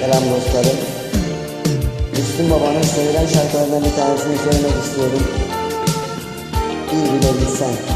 Selam dostlarım. Müslüm Baba'nın sevilen şarkılarından bir tanesini söylemek istiyorum. İyi bile bilsen.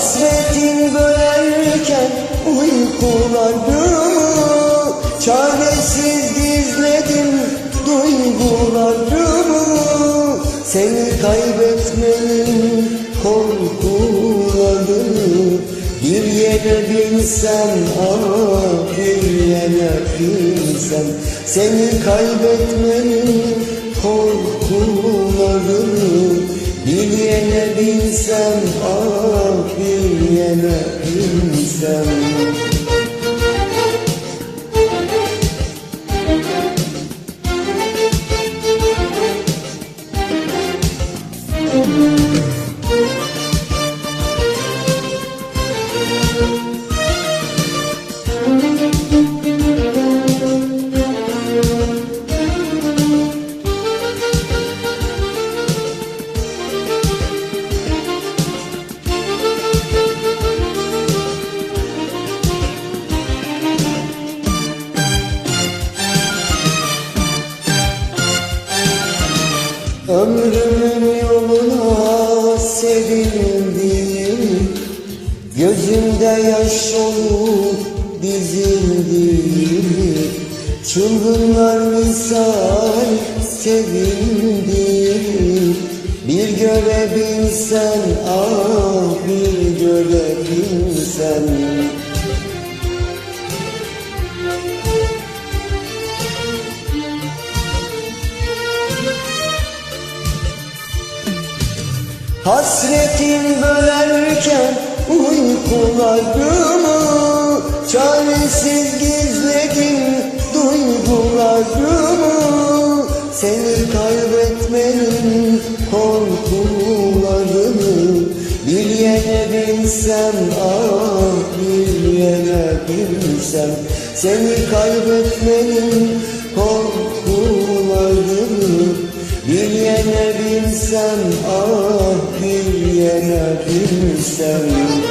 Hasretin bölerken uykularımı Çaresiz gizledim duygularımı Seni kaybetmenin korkularını Bir yere bilsem ah bir yere bilsem Seni kaybetmenin korkularını bir yere bilsem ah bir yere Ömrümün yoluna sevindim. Gözümde yaş olup dizildim. Çılgınlar misal sevindim. Bir görebilsen ah bir görebilsen Hasretin bölerken uykularımı Çaresiz gizledim duygularımı Seni kaybetmenin korkularını Bir yere bilsem ah bir yere bilsem. Seni kaybetmenin korkularını bir yere bilsem ah bir yere bilsem